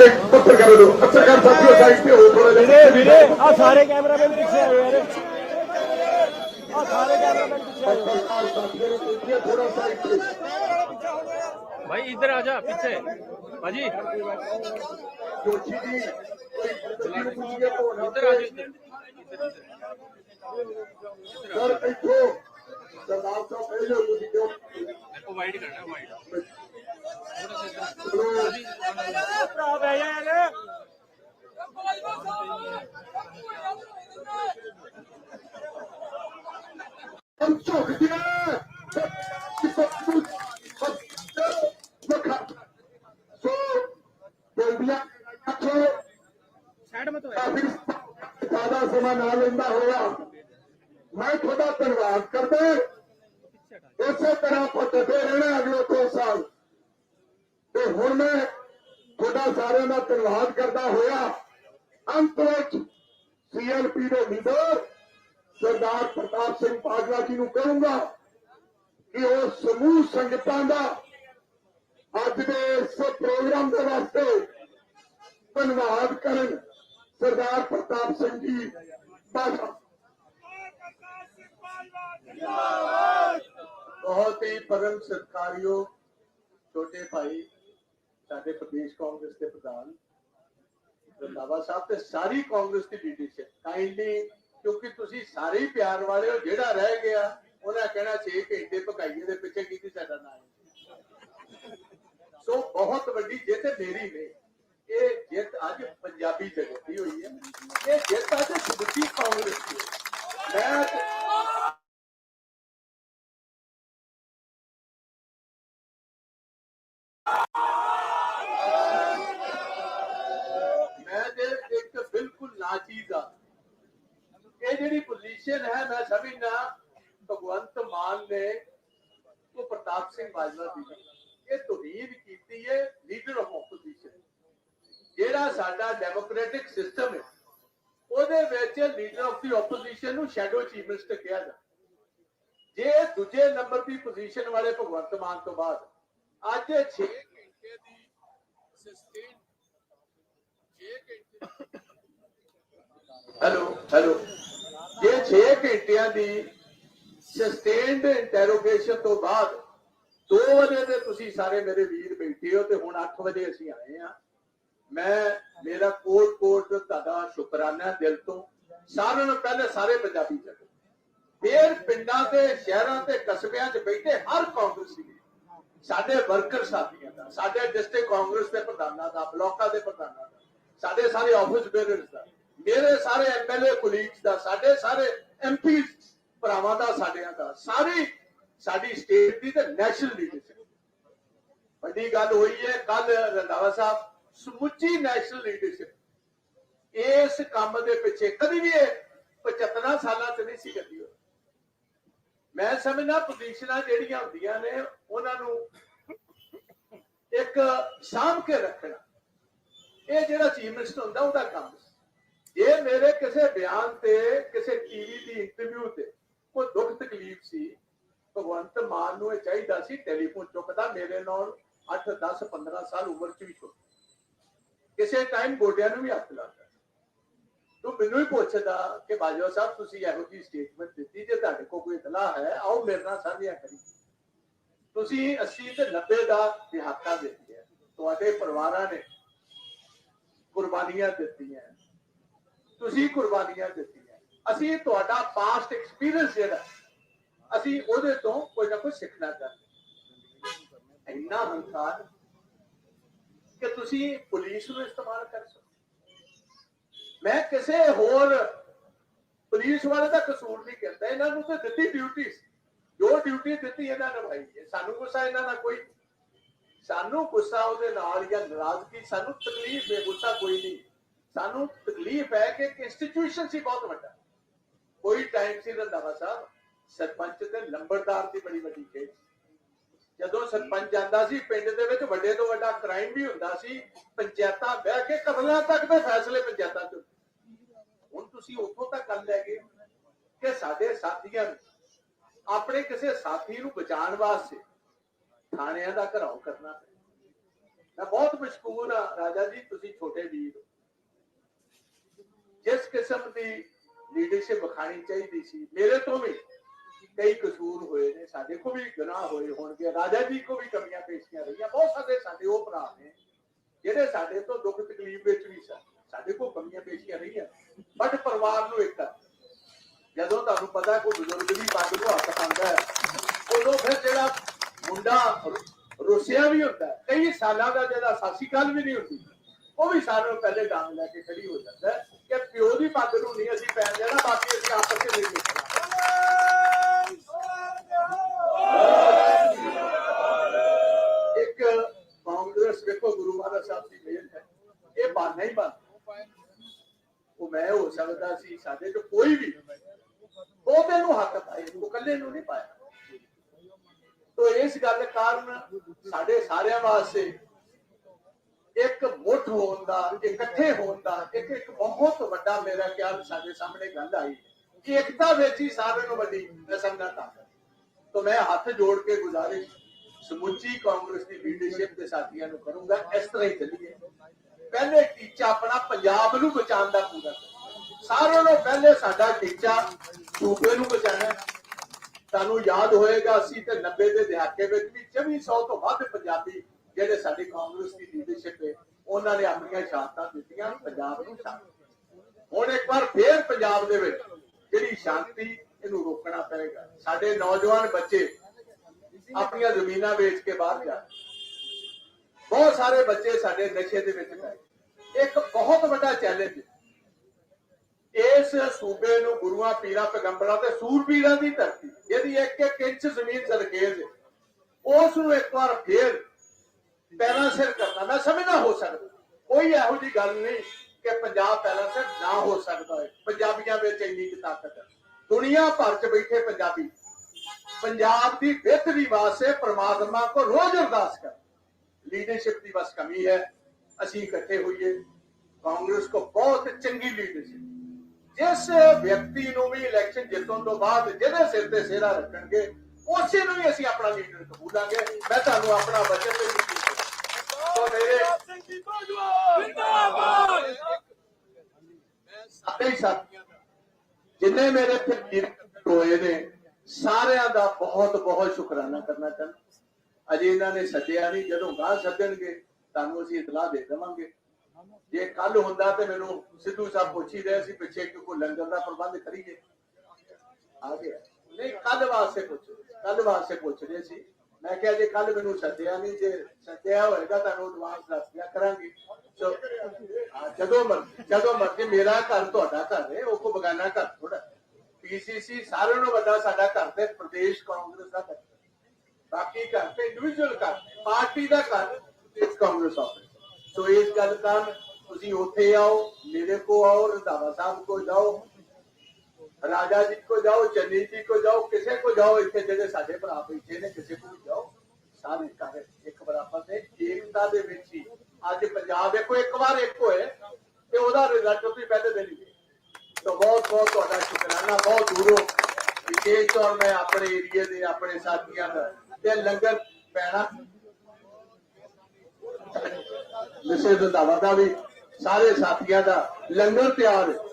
ਮੇਰੇ ਪੱਤਰਕਾਰ ਨੂੰ ਪੱਤਰਕਾਰ ਸਾਥੀਓ ਸਾਈਡ ਤੇ ਹੋ ਥੋੜਾ ਜਿਹਾ ਵੀਰੇ ਵੀਰੇ ਆ ਸਾਰੇ ਕੈਮਰਾਮੈਨ ਪਿੱਛੇ ਆਓ ਯਾਰ ਆ ਸਾਰੇ ਕੈਮਰਾਮੈਨ ਪਿੱਛੇ ਆਓ ਪੱਤਰਕਾਰ ਸਾਥੀਓ ਨੂੰ ਬੇਨਤੀ ਹੈ ਥੋੜਾ ਸਾਈਡ ਤੇ भाई इधर आ जा पीछे भाजी ਜੋਸ਼ੀ ਜੀ ਕੋਈ ਬੰਦੇ ਨੂੰ ਪੁੱਛੀਏ ਕੌਣ ਹੈ इधर आ जाओ इधर ਸਰ ਇੱਥੋਂ ਸਰਦਾਰ ਸਾਹਿਬ ਪਹਿਲੇ ਤੁਸੀਂ ਕਿਉਂ मेरे को वाइड करना है वाइड ਭਰਾ ਬਹਿ ਧੰਨਵਾਦ ਕਰਦਾ ਹੋਇਆ, ਅੰਤ ਵਿੱਚ ਸੀਐਲਪੀ ਦੇ ਲੀਡਰ ਸਰਦਾਰ ਪ੍ਰਤਾਪ ਸਿੰਘ ਬਾਜਵਾ ਜੀ ਨੂੰ ਕਹੂੰਗਾ ਕਿ ਉਹ ਸਮੂਹ ਸੰਗਤਾਂ ਦਾ ਅੱਜ ਦੇ ਇਸ ਪ੍ਰੋਗਰਾਮ ਦੇ ਵਾਸਤੇ ਧੰਨਵਾਦ ਕਰਨ ਸਰਦਾਰ ਪ੍ਰਤਾਪ ਸਿੰਘ ਜੀ ਬਾਜਵਾ। ਬਹੁਤ ਹੀ ਪਰਮ ਸਤਿਕਾਰਯੋਗ ਛੋਟੇ ਭਾਈ, ਸਾਡੇ ਪ੍ਰਦੇਸ਼ ਕਾਂਗਰਸ ਦੇ ਪ੍ਰਧਾਨ ਰੰਦਾਵਾ ਸਾਹਿਬ ਤੇ ਸਾਰੀ ਕਾਂਗਰਸ ਦੀ ਲੀਡਰਸ਼ਿਪ ਕਾਈਂਡਲੀ ਕਿਉਂਕਿ ਤੁਸੀਂ ਸਾਰੇ ਹੀ ਪਿਆਰ ਵਾਲੇ ਹੋ, ਜਿਹੜਾ ਰਹਿ ਗਿਆ, ਉਹਨਾਂ ਕਹਿਣਾ 6 ਘੰਟੇ ਭਗਾਈਏ ਦੇ ਪਿੱਛੇ ਕੀਤੀ ਸਾਡਾ ਨਾਮ ਸੋ ਬਹੁਤ ਵੱਡੀ ਜਿੱਤ ਮੇਰੀ ਨਹੀਂ ਇਹ ਜਿੱਤ ਅੱਜ ਪੰਜਾਬੀ ਜਗਤ ਦੀ ਹੋਈ ਹੈ। ਇਹ ਜਿੱਤ ਅੱਜ ਸਮੁੱਚੀ ਕਾਂਗਰਸ ਦੀ ਮੈਂ ਤੇ- ਬਿਲਕੁਲ ਨਾਚੀਜ਼ ਆ। ਇਹ ਜਿਹੜੀ ਪੋਜੀਸ਼ਨ ਹੈ, ਮੈਂ ਸਮਝਣਾ ਭਗਵੰਤ ਮਾਨ ਨੇ ਉਹ ਪ੍ਰਤਾਪ ਸਿੰਘ ਬਾਜਵਾ ਦੀ ਇਹ ਤੋਹੀਦ ਕੀਤੀ ਹੈ ਲੀਡਰ ਆਫ ਆਪੋਜੀਸ਼ਨ ਜਿਹੜਾ ਸਾਡਾ ਡੈਮੋਕ੍ਰੈਟਿਕ ਸਿਸਟਮ ਹੈ, ਉਹਦੇ ਵਿੱਚ ਲੀਡਰ ਆਫ ਦੀ ਆਪੋਜੀਸ਼ਨ ਨੂੰ ਸ਼ੈਡੋ ਚੀਫ ਮਿਨਿਸਟਰ ਕਿਹਾ ਜਾਂਦਾ। ਜੇ ਦੂਜੇ ਨੰਬਰ ਦੀ ਪੋਜੀਸ਼ਨ ਵਾਲੇ ਭਗਵੰਤ ਮਾਨ ਤੋਂ ਬਾਅਦ, ਅੱਜ 6 ਘੰਟੇ ਦੀ ਸਸਟੇਨ 6 ਘੰਟੇ ਹੈਲੋ ਹੈਲੋ ਇਹ 6 ਘੰਟਿਆਂ ਦੀ ਸਸਟੇਨਡ ਇੰਟਰੋਗੇਸ਼ਨ ਤੋਂ ਬਾਅਦ 2 ਵਜੇ ਤੇ ਤੁਸੀਂ ਸਾਰੇ ਮੇਰੇ ਵੀਰ ਬੈਠੇ ਹੋ ਤੇ ਹੁਣ 8 ਵਜੇ ਅਸੀਂ ਆਏ ਆ ਮੈਂ, ਮੇਰਾ ਕੋਟ ਕੋਟ ਤੁਹਾਡਾ ਸ਼ੁਕਰਾਨਾ ਦਿਲ ਤੋਂ। ਸਾਰਿਆਂ ਨੂੰ ਪਹਿਲੇ ਸਾਰੇ ਪੰਜਾਬੀ ਜਗਤ ਫੇਰ ਪਿੰਡਾਂ ਤੇ, ਸ਼ਹਿਰਾਂ ਤੇ, ਕਸਬਿਆਂ 'ਚ ਬੈਠੇ ਹਰ ਕਾਂਗਰਸੀ ਸਾਡੇ ਵਰਕਰ ਸਾਥੀਆਂ ਦਾ, ਸਾਡੇ ਡਿਸਟ੍ਰਿਕਟ ਕਾਂਗਰਸ ਦੇ ਪ੍ਰਧਾਨਾਂ ਦਾ, ਬਲਾਕਾਂ ਦੇ ਪ੍ਰਧਾਨਾਂ ਦਾ, ਸਾਡੇ ਸਾਰੇ ਆਫਿਸ ਬੇਅਰਰਸ ਦਾ। ਮੇਰੇ ਸਾਰੇ ਐਮਐਲਏ ਕੁਲੀਗਸ ਦਾ, ਸਾਡੇ ਸਾਰੇ ਐਮਪੀ ਭਰਾਵਾਂ ਦਾ, ਸਾਡਿਆਂ ਦਾ, ਸਾਰੀ ਸਾਡੀ ਸਟੇਟ ਦੀ ਤੇ ਨੈਸ਼ਨਲ ਲੀਡਰਸ਼ਿਪ ਵੱਡੀ ਗੱਲ ਹੋਈ ਹੈ ਕੱਲ ਰੰਧਾਵਾ ਸਾਹਿਬ, ਸਮੁੱਚੀ ਨੈਸ਼ਨਲ ਲੀਡਰਸ਼ਿਪ ਇਸ ਕੰਮ ਦੇ ਪਿੱਛੇ ਕਦੀ ਵੀ ਇਹ 75 ਸਾਲਾਂ ਚ ਨਹੀਂ ਸੀ ਕਰਦੀ ਹੋਈ। ਮੈਂ ਸਮਝਦਾ ਪੋਜੀਸ਼ਨਾਂ ਜਿਹੜੀਆਂ ਹੁੰਦੀਆਂ ਨੇ, ਉਹਨਾਂ ਨੂੰ ਇੱਕ ਸਾਂਭ ਕੇ ਰੱਖਣਾ। ਇਹ ਜਿਹੜਾ ਚੀਫ ਮਿਨਿਸਟਰ ਹੁੰਦਾ, ਉਹਦਾ ਕੰਮ ਜੇ ਮੇਰੇ ਕਿਸੇ ਬਿਆਨ ਤੇ, ਕਿਸੇ ਟੀਵੀ ਦੀ ਇੰਟਰਵਿਊ ਤੇ ਕੋਈ ਦੁੱਖ ਤਕਲੀਫ ਸੀ, ਭਗਵੰਤ ਮਾਨ ਨੂੰ ਇਹ ਚਾਹੀਦਾ ਸੀ ਟੈਲੀਫੋਨ ਚੁੱਕਦਾ ਮੇਰੇ ਨਾਲ 8 10 15 ਸਾਲ ਉਮਰ ਚ ਵੀ ਛੋਟਾ ਕਿਸੇ ਟਾਈਮ ਗੋਡਿਆਂ ਨੂੰ ਵੀ ਹੱਥ ਲਾਉਂਦਾ ਤੂੰ। ਮੈਨੂੰ ਹੀ ਪੁੱਛਦਾ ਕਿ ਬਾਜਵਾ ਸਾਹਿਬ, ਤੁਸੀਂ ਇਹੋ ਜਿਹੀ ਸਟੇਟਮੈਂਟ ਦਿੱਤੀ ਜੇ ਤੁਹਾਡੇ ਕੋਲ ਕੋਈ ਇਤਲਾਹ ਹੈ, ਆਓ ਮੇਰੇ ਨਾਲ ਸਾਂਝਾ ਕਰੀ ਤੁਸੀਂ 80 ਤੇ 90 ਦਾ ਦਿਹਾਤਾ ਦਿੱਤੀ ਹੈ। ਤੁਹਾਡੇ ਪਰਿਵਾਰਾਂ ਨੇ ਕੁਰਬਾਨੀਆਂ ਦਿੱਤੀਆਂ। ਤੁਸੀਂ ਕੁਰਬਾਨੀਆਂ ਦਿੱਤੀਆਂ। ਅਸੀਂ ਤੁਹਾਡਾ ਪਾਸਟ ਐਕਸਪੀਰੀਅੰਸ ਜਿਹੜਾ, ਅਸੀਂ ਉਹਦੇ ਤੋਂ ਕੋਈ ਨਾ ਕੋਈ ਸਿੱਖਣਾ ਚਾਹੁੰਦੇ ਇੰਨਾ ਹੰਕਾਰ ਕਿ ਤੁਸੀਂ ਪੁਲਿਸ ਨੂੰ ਇਸਤੇਮਾਲ ਕਰ ਸਕੋ ਮੈਂ ਕਿਸੇ ਹੋਰ ਪੁਲਿਸ ਵਾਲੇ ਦਾ ਕਸੂਰ ਨਹੀਂ ਕਰਦਾ ਇਹਨਾਂ ਨੂੰ ਤਾਂ ਦਿੱਤੀ ਡਿਊਟੀ ਜੋ ਡਿਊਟੀ ਦਿੱਤੀ ਇਹਨਾਂ ਨਿਭਾਈ ਹੈ ਸਾਨੂੰ ਗੁੱਸਾ ਇਹਨਾਂ ਦਾ ਕੋਈ ਸਾਨੂੰ ਗੁੱਸਾ ਉਹਦੇ ਨਾਲ ਜਾਂ ਨਾਰਾਜ਼ਗੀ, ਸਾਨੂੰ ਤਕਲੀਫ ਹੈ ਗੁੱਸਾ ਕੋਈ ਨਹੀਂ। ਸਾਨੂੰ ਤਕਲੀਫ ਹੈ ਕਿ ਇੰਸਟੀਟਿਊਸ਼ਨ ਸੀ ਬਹੁਤ ਵੱਡਾ। ਕੋਈ ਟਾਈਮ ਸੀ ਰੰਦਾਵਾ ਸਾਹਿਬ, ਸਰਪੰਚ ਤੇ ਲੰਬੜਦਾਰ ਦੀ ਬੜੀ ਵੱਡੀ ਖੇਡ ਜਦੋਂ ਸਰਪੰਚ ਜਾਂਦਾ ਸੀ, ਪਿੰਡ ਦੇ ਵਿੱਚ ਵੱਡੇ ਤੋਂ ਵੱਡਾ ਕ੍ਰਾਈਮ ਵੀ ਹੁੰਦਾ ਸੀ, ਪੰਚਾਇਤਾਂ ਬਹਿ ਕੇ ਕਤਲਾਂ ਤੱਕ ਦੇ ਫੈਸਲੇ ਪੰਚਾਇਤਾਂ ਚ। ਹੁਣ ਤੁਸੀਂ ਉੱਥੋਂ ਤੱਕ ਗੱਲ ਲੈ ਗਏ ਕਿ ਸਾਡੇ ਸਾਥੀਆਂ ਨੂੰ, ਆਪਣੇ ਕਿਸੇ ਸਾਥੀ ਨੂੰ ਬਚਾਉਣ ਵਾਸਤੇ ਥਾਣਿਆਂ ਦਾ ਘਰਾਓ ਕਰਨਾ। ਪਿਆ ਮੈਂ ਬਹੁਤ ਮਸ਼ਕੂਰ ਹਾਂ ਰਾਜਾ ਜੀ, ਤੁਸੀਂ ਛੋਟੇ ਵੀਰ ਹੋ। ਜਿਸ ਕਿਸਮ ਦੀ ਲੀਡਰਸ਼ਿਪ ਵਿਖਾਣੀ ਚਾਹੀਦੀ ਸੀ, ਮੇਰੇ ਤੋਂ ਵੀ ਕਈ ਕਸੂਰ ਹੋਏ ਨੇ, ਸਾਡੇ ਕੋ ਵੀ ਗੁਨਾਹ ਹੋਏ ਹੋਣਗੇ, ਰਾਜਾ ਜੀ ਕੋ ਵੀ ਕਮੀਆਂ ਪੇਸ਼ੀਆਂ ਰਹੀਆਂ, ਬਹੁਤ ਸਾਰੇ ਸਾਡੇ ਉਹ ਭਰਾ ਨੇ, ਜਿਹੜੇ ਸਾਡੇ ਤੋਂ ਦੁੱਖ ਤਕਲੀਫ ਵਿੱਚ ਵੀ ਸਨ, ਸਾਡੇ ਕੋ ਕਮੀਆਂ ਪੇਸ਼ੀਆਂ ਰਹੀਆਂ, ਬਟ ਪਰਿਵਾਰ ਨੂੰ ਇੱਕ ਜਦੋਂ ਤੁਹਾਨੂੰ ਪਤਾ ਕੋਈ ਬਜ਼ੁਰਗ ਵੀ ਪੱਗ ਨੂੰ ਹੱਥ ਪਾਉਂਦਾ ਹੈ, ਉਦੋਂ ਫਿਰ ਜਿਹੜਾ ਮੁੰਡਾ ਰੁ- ਵੀ ਹੁੰਦਾ ਕਈ ਸਾਲਾਂ ਦਾ ਜਿਹੜਾ ਸਾਸੀ ਕਾਲ ਵੀ ਨਹੀਂ ਹੁੰਦੀ, ਉਹ ਵੀ ਸਾਰਿਆਂ ਨੂੰ ਪਹਿਲੇ ਡਾਂਗ ਲੈ ਕੇ ਖੜੀ ਹੋ ਜਾਂਦਾ ਕਿ ਪਿਓ ਦੀ ਪੱਗ ਨੂੰ ਨਹੀਂ ਅਸੀਂ ਪੈਣ ਦੇਣਾ, ਬਾਕੀ ਅਸੀਂ ਆਪਸ ਵਿੱਚ ਨਹੀਂ ਦੇਖਣਾ ਇੱਕ ਕਾਂਗਰਸ, ਵੇਖੋ ਗੁਰੂ ਮਹਾਰਾਜ ਸਾਹਿਬ ਦੀ ਮਿਹਰ ਹੈ। ਇਹ ਬਾਨਾ ਹੀ ਬਣ ਉਹ ਮੈਂ ਹੋ ਸਕਦਾ ਸੀ, ਸਾਡੇ ਚ ਕੋਈ ਵੀ ਬਹੁਤੇ ਨੂੰ ਹੱਕ ਪਾਇਆ ਉਹ ਕੱਲੇ ਨੂੰ ਨਹੀਂ ਪਾਇਆ। ਤੋ ਇਸ ਗੱਲ ਕਾਰਨ ਸਾਡੇ ਸਾਰਿਆਂ ਵਾਸਤੇ ਇੱਕ ਮੁੱਠ ਹੋਣ ਦਾ ਇਕੱਠੇ ਹੋਣ ਦਾ, ਇੱਕ ਇੱਕ ਬਹੁਤ ਵੱਡਾ ਮੇਰਾ ਖਿਆਲ ਸਾਡੇ ਸਾਹਮਣੇ ਗੱਲ ਆਈ। ਕਿ ਵਿੱਚ ਹੀ ਸਾਰਿਆਂ ਨੂੰ ਵੱਡੀ ਰਸਮ ਤਾਕਤ ਤੋ ਮੈਂ ਹੱਥ ਜੋੜ ਕੇ ਗੁਜ਼ਾਰਿਸ਼ ਸਮੁੱਚੀ ਕਾਂਗਰਸ ਦੀ ਲੀਡਰਸ਼ਿਪ ਦੇ ਸਾਥੀਆਂ ਨੂੰ ਕਰੂੰਗਾ, ਇਸ ਤਰ੍ਹਾਂ ਹੀ ਚੱਲੀਏ। ਪਹਿਲੇ ਟੀਚਾ ਆਪਣਾ ਪੰਜਾਬ ਨੂੰ ਬਚਾਉਣ ਦਾ ਪੂਰਾ ਸਾਰਿਆਂ ਨੂੰ ਪਹਿਲੇ ਸਾਡਾ ਟੀਚਾ ਸੂਬੇ ਨੂੰ ਬਚਾਉਣਾ ਤੁਹਾਨੂੰ ਯਾਦ ਹੋਏਗਾ 80 ਤੇ 90 ਦੇ ਦਹਾਕੇ ਵਿੱਚ ਵੀ 2400 ਤੋਂ ਵੱਧ ਪੰਜਾਬੀ ਜਿਹੜੇ ਸਾਡੀ ਕਾਂਗਰਸ ਦੀ ਲੀਡਰਸ਼ਿਪ ਹੈ, ਉਹਨਾਂ ਨੇ ਆਪਣੀਆਂ ਸ਼ਹਾਦਤਾਂ ਦਿੱਤੀਆਂ, ਪੰਜਾਬ ਨੂੰ ਸ਼ਾਂਤੀ ਹੁਣ ਇੱਕ ਵਾਰ ਫੇਰ ਪੰਜਾਬ ਦੇ ਵਿੱਚ ਜਿਹੜੀ ਸ਼ਾਂਤੀ, ਇਹਨੂੰ ਰੋਕਣਾ ਪਏਗਾ। ਸਾਡੇ ਨੌਜਵਾਨ ਬੱਚੇ ਆਪਣੀਆਂ ਜ਼ਮੀਨਾਂ ਵੇਚ ਕੇ ਬਾਹਰ ਜਾ ਬਹੁਤ ਸਾਰੇ ਬੱਚੇ ਸਾਡੇ ਨਸ਼ੇ ਦੇ ਵਿੱਚ ਪਏ ਇੱਕ ਬਹੁਤ ਵੱਡਾ ਚੈਲੰਜ ਇਸ ਸੂਬੇ ਨੂੰ ਗੁਰੂਆਂ, ਪੀਰਾਂ, ਪੈਗੰਬਰਾਂ ਤੇ ਸੂਰਬੀਰਾਂ ਦੀ ਧਰਤੀ, ਜਿਹਦੀ ਇੱਕ ਇੱਕ ਇੰਚ ਜ਼ਮੀਨ ਸਰਖੇਜ਼ ਹੈ, ਉਸ ਨੂੰ ਇੱਕ ਵਾਰ ਫੇਰ ਪੈਰਾਂ ਸਿਰ ਕਰਨਾ। ਮੈਂ ਸਮਝਣਾ ਹੋ ਸਕਦਾ। ਕੋਈ ਇਹੋ ਜੀ ਗੱਲ ਨਹੀਂ ਕਿ ਪੰਜਾਬ ਪੈਰਾਂ ਸਿਰ ਨਾ ਹੋ ਸਕਦਾ ਹੈ ਪੰਜਾਬੀਆਂ ਵਿੱਚ ਇੰਨੀ ਕੁ ਤਾਕਤ ਹੈ। ਦੁਨੀਆ ਭਰ ਚ ਬੈਠੇ ਪੰਜਾਬੀ। ਪੰਜਾਬ ਦੀ ਬਿਹਤਰੀ ਵਾਸਤੇ ਪ੍ਰਮਾਤਮਾ ਕੋ ਰੋਜ਼ ਅਰਦਾਸ ਕਰ। ਲੀਡਰਸ਼ਿਪ ਦੀ ਬਸ ਕਮੀ ਹੈ। ਅਸੀਂ ਇਕੱਠੇ ਹੋਈਏ। ਕਾਂਗਰਸ ਕੋ ਬਹੁਤ ਚੰਗੀ ਲੀਡਰਸ਼ਿਪ ਜਿਸ ਵਿਅਕਤੀ ਨੂੰ ਵੀ ਇਲੈਕਸ਼ਨ ਜਿੱਤਣ ਤੋਂ ਬਾਅਦ ਜਿਹਦੇ ਸਿਰ ਤੇ ਸਿਹਰਾ ਰੱਖਣਗੇ, ਉਸੇ ਨੂੰ ਹੀ ਅਸੀਂ ਆਪਣਾ ਲੀਡਰ ਕਬੂਲਾਂਗੇ। ਮੈਂ ਤੁਹਾਨੂੰ ਆਪਣਾ ਬਚਨ ਤੇ ਵਚਨ ਦੇ ਦਿੱਤੀ ਸੋ ਮੇਰੇ ਸਾਰੇ ਸਾਥੀਆਂ ਦਾ ਜਿੰਨੇ ਮੇਰੇ ਫਿਰ ਹੋਏ ਨੇ, ਸਾਰਿਆਂ ਦਾ ਬਹੁਤ ਬਹੁਤ ਸ਼ੁਕਰਾਨਾ ਕਰਨਾ ਚਾਹੁੰਦਾ। ਅਜੇ ਇਹਨਾਂ ਨੇ ਸੱਦਿਆ ਨਹੀਂ, ਜਦੋਂ ਗਾਂ ਸੱਦਣਗੇ, ਤੁਹਾਨੂੰ ਅਸੀਂ ਇਤਲਾਹ ਦੇ ਦੇਵਾਂਗੇ। ਜੇ ਕੱਲ ਹੁੰਦਾ ਤੇ ਮੈਨੂੰ ਸਿੱਧੂ ਸਾਹਿਬ ਪੁੱਛ ਹੀ ਰਹੇ ਸੀ, ਪਿੱਛੇ ਕਿ ਕੋਈ ਲੰਗਰ ਦਾ ਪ੍ਰਬੰਧ ਕਰੀਏ। ਆ ਗਿਆ। ਨਹੀਂ ਕੱਲ ਵਾਸਤੇ ਪੁੱਛ ਕੱਲ ਵਾਸਤੇ ਪੁੱਛ ਰਹੇ ਸੀ। ਮੈਂ ਕਿਹਾ ਜੇ ਕੱਲ ਮੈਨੂੰ ਸੱਦਿਆ ਨਹੀਂ, ਜੇ ਸੱਦਿਆ ਹੋਏਗਾ ਤੁਹਾਨੂੰ ਐਡਵਾਂਸ ਦੱਸ ਦਿਆ ਕਰਾਂਗੇ। ਜਦੋਂ ਮਰਜ਼ੀ ਜਦੋਂ ਮਰਜ਼ੀ ਮੇਰਾ ਘਰ ਤੁਹਾਡਾ ਘਰ ਹੈ ਉਹ ਕੋ ਬਗਾਨਾ ਘਰ ਥੋੜਾ ਪੀਸੀਸੀ ਸਾਰਿਆਂ ਨੂੰ ਵੱਡਾ ਸਾਡਾ ਘਰ ਤੇ ਪ੍ਰਦੇਸ਼ ਕਾਂਗਰਸ ਦਾ ਘਰ ਬਾਕੀ ਘਰ ਤੇ ਇੰਡੀਵਿਜੂਅਲ ਘਰ ਪਾਰਟੀ ਦਾ ਘਰ ਇਸ ਕਾਂਗਰਸ ਆਫਿਸ ਸੋ ਇਸ ਗੱਲ ਕਾਰਨ ਤੁਸੀਂ ਉੱਥੇ ਆਓ, ਮੇਰੇ ਕੋ ਆਓ, ਰੰਧਾਵਾ ਸਾਹਿਬ ਕੋ ਜਾਓ ਰਾਜਾ ਜੀ ਕੋ ਜਾਓ, ਚੰਨੀ ਜੀ ਕੋ ਜਾਓ, ਕਿਸੇ ਕੋ ਜਾਓ, ਇੱਥੇ ਜਿਹੜੇ ਸਾਡੇ ਭਰਾ ਬੈਠੇ ਨੇ, ਕਿਸੇ ਕੋ ਵੀ ਜਾਓ, ਸਾਰੇ ਘਰ ਇੱਕ ਬਰਾਬਰ ਨੇ ਏਕਤਾ ਦੇ ਵਿੱਚ ਹੀ। ਅੱਜ ਪੰਜਾਬ ਦੇਖੋ, ਇੱਕ ਵਾਰ ਇੱਕ ਹੋਏ ਤੇ ਉਹਦਾ ਰਿਜ਼ਲਟ ਤੁਸੀਂ ਪਹਿਲੇ ਦਿਨ ਹੀ ਤਾਂ ਬਹੁਤ ਬਹੁਤ ਤੁਹਾਡਾ ਸ਼ੁਕਰਾਨਾ, ਬਹੁਤ ਦੂਰੋਂ। ਵਿਸ਼ੇਸ਼ ਤੌਰ ਮੈਂ ਆਪਣੇ ਏਰੀਏ ਦੇ, ਆਪਣੇ ਸਾਥੀਆਂ ਦਾ। ਤੇ ਲੰਗਰ ਪੈਣਾ। ਨਸ਼ੇ ਦਾ ਦਾਵਾ ਦਾ ਵੀ, ਸਾਰੇ ਸਾਥੀਆਂ ਦਾ। ਲੰਗਰ ਤਿਆਰ। ਹੈ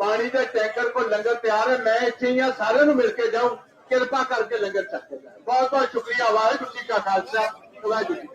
ਪਾਣੀ ਦੇ ਟੈਂਕਰ ਕੋ ਲੰਗਰ ਤਿਆਰ ਹੈ, ਮੈਂ ਇੱਥੇ ਹੀ ਆ ਸਾਰਿਆਂ ਨੂੰ ਮਿਲ ਕੇ ਜਾਉਂ ਕਿਰਪਾ ਕਰਕੇ ਲੰਗਰ ਛਕ ਕੇ ਬਹੁਤ ਬਹੁਤ ਸ਼ੁਕਰੀਆ, ਵਾਹਿਗੁਰੂ ਜੀ ਕਾ Khalsa, Waheguru ji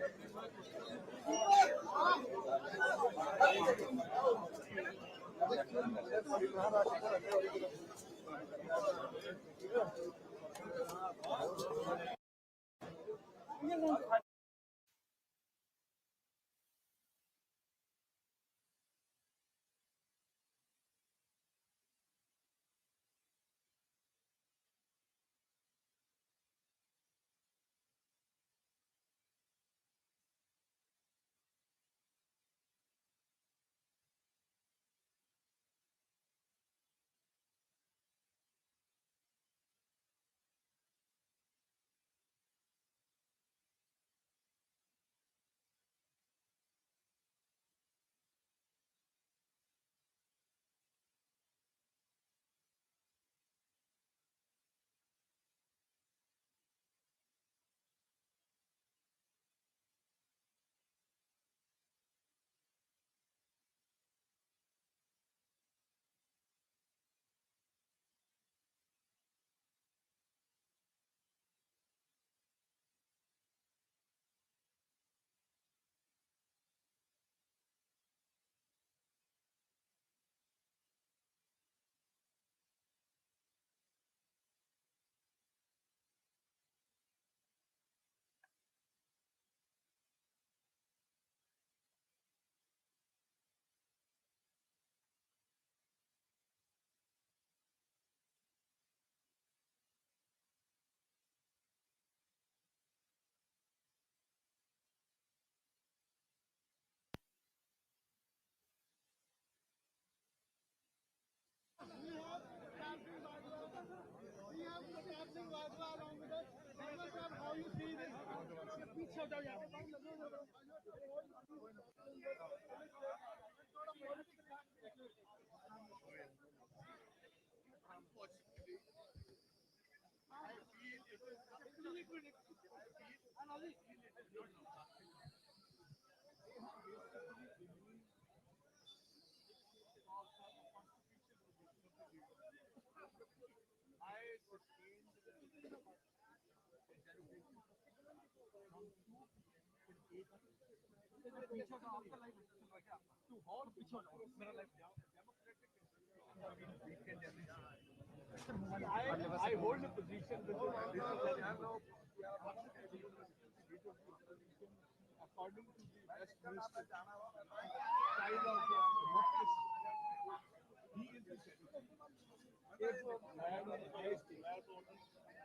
I hold a position which is according to the style of. He is the secretary. If a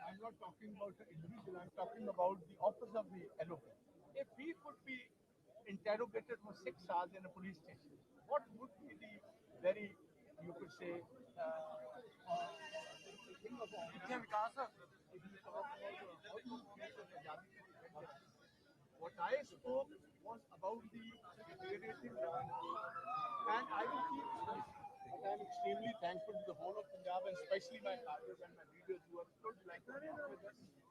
I'm not talking about the individual, I'm talking about the office of the LOP. If he could be interrogated for six hours in a police station, what would be the very, you could say, uh, uh, thing of if you talk about the outlook of Azadi What I spoke was about the deteriorating governance. And I will keep saying, but I'm extremely thankful to the whole of Punjab and especially my partners and my leaders who have stood like that with us.